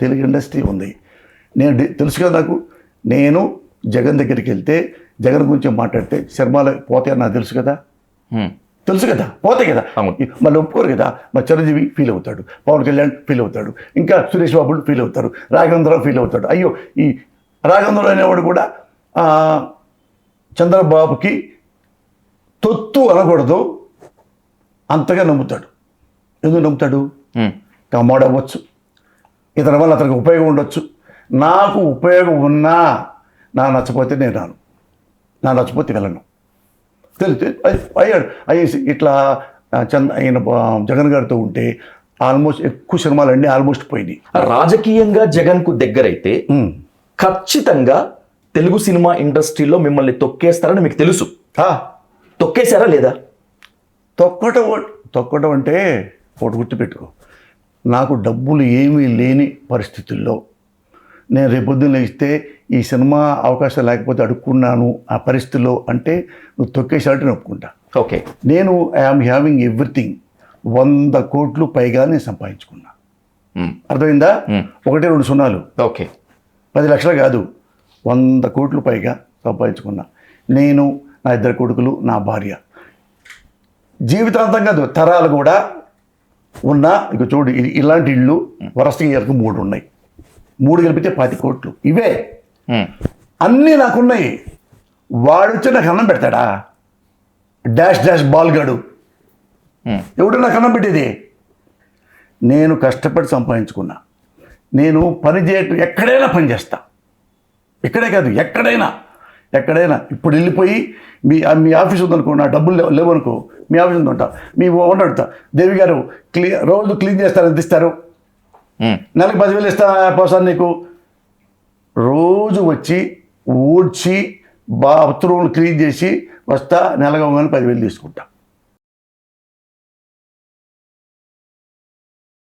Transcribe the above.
Telugu industry ఉంది. నేను తెలుసు కదా నాకు? నేను జగన్ దగ్గరికి వెళ్తే జగన్ గురించి మాట్లాడితే శర్మలు పోతాయని నాకు తెలుసు కదా. తెలుసు కదా? పోతాయి కదా. మళ్ళీ ఒప్పుకోరు కదా? మా చిరంజీవి ఫీల్ అవుతాడు. పవన్ కళ్యాణ్ ఫీల్ అవుతాడు. ఇంకా సురేష్ బాబు ఫీల్ అవుతారు. రాఘవేంద్రరావు ఫీల్ అవుతాడు. అయ్యో ఈ రాఘవేంద్రరావు అనేవాడు కూడా చంద్రబాబుకి తొత్తు అనకూడదు. అంతగా నమ్ముతాడు. ఎందుకు నమ్ముతాడు? అవ్వచ్చు. ఇతని వల్ల అతనికి ఉపయోగం ఉండొచ్చు. నాకు ఉపయోగం ఉన్నా నా నచ్చపోతే నేను రాను. నా నచ్చపోతే వెళ్ళను. తెలిసి అయ్యాడు. అయ్యేసి ఇట్లా చంద ఆయన జగన్ గారితో ఉంటే ఆల్మోస్ట్ ఎక్కువ సినిమాలు అన్నీ ఆల్మోస్ట్ పోయినాయి. రాజకీయంగా జగన్కు దగ్గరైతే. ఖచ్చితంగా తెలుగు సినిమా ఇండస్ట్రీలో మిమ్మల్ని తొక్కేస్తారని మీకు తెలుసు. తొక్కేశారా లేదా? తొక్కటం తొక్కటం అంటే ఒకటి గుర్తుపెట్టుకో. నాకు డబ్బులు ఏమీ లేని పరిస్థితుల్లో నేను రేపొద్దున ఇస్తే ఈ సినిమా అవకాశం లేకపోతే అడుక్కున్నాను ఆ పరిస్థితుల్లో అంటే నువ్వు తొక్కేసాడంటే నేను ఒప్పుకుంటా ఓకే. నేను ఐఆమ్ హ్యావింగ్ ఎవ్రీథింగ్. వంద కోట్లు పైగా నేను సంపాదించుకున్నా. అర్థమైందా. ఒకటి రెండు సున్నాలు. ఓకే. పది లక్షలు కాదు. వంద కోట్లు పైగా సంపాదించుకున్నా. నేను నా ఇద్దరు కొడుకులు నా భార్య. జీవితాంతం కాదు తరాలు కూడా ఉన్న ఇక చూడు ఇలాంటి ఇళ్ళు వరసగా ఇయర్కి మూడు ఉన్నాయి. మూడు కలిపితే పది కోట్లు. ఇవే. అన్నీ నాకున్నాయి. వాడు వచ్చి నాకు అన్నం పెడతాడా? డాష్ డాష్ బాల్ గడు. హ్మ్. ఎవడు నాకు అన్నం పెట్టేది? నేను కష్టపడి సంపాదించుకున్నా. నేను పని చేయటం ఎక్కడైనా పని చేస్తా. ఎక్కడే కాదు ఎక్కడైనా. ఎక్కడైనా. ఇప్పుడు వెళ్ళిపోయి మీ మీ ఆఫీస్ ఉందనుకో నా డబ్బులు లేవు లేవనుకో మీ ఆఫీస్ ఉందంట మీ ఓనర్ అడుగుతా దేవి గారు క్లీ రోజు క్లీన్ చేస్తారు ఎంత ఇస్తారు. నెలకు పదివేలు ఇస్తా పోసాను నీకు. రోజు వచ్చి ఊడ్చి బాత్రూమ్ క్లీన్ చేసి వస్తా నెలగా కానీ పదివేలు తీసుకుంటా.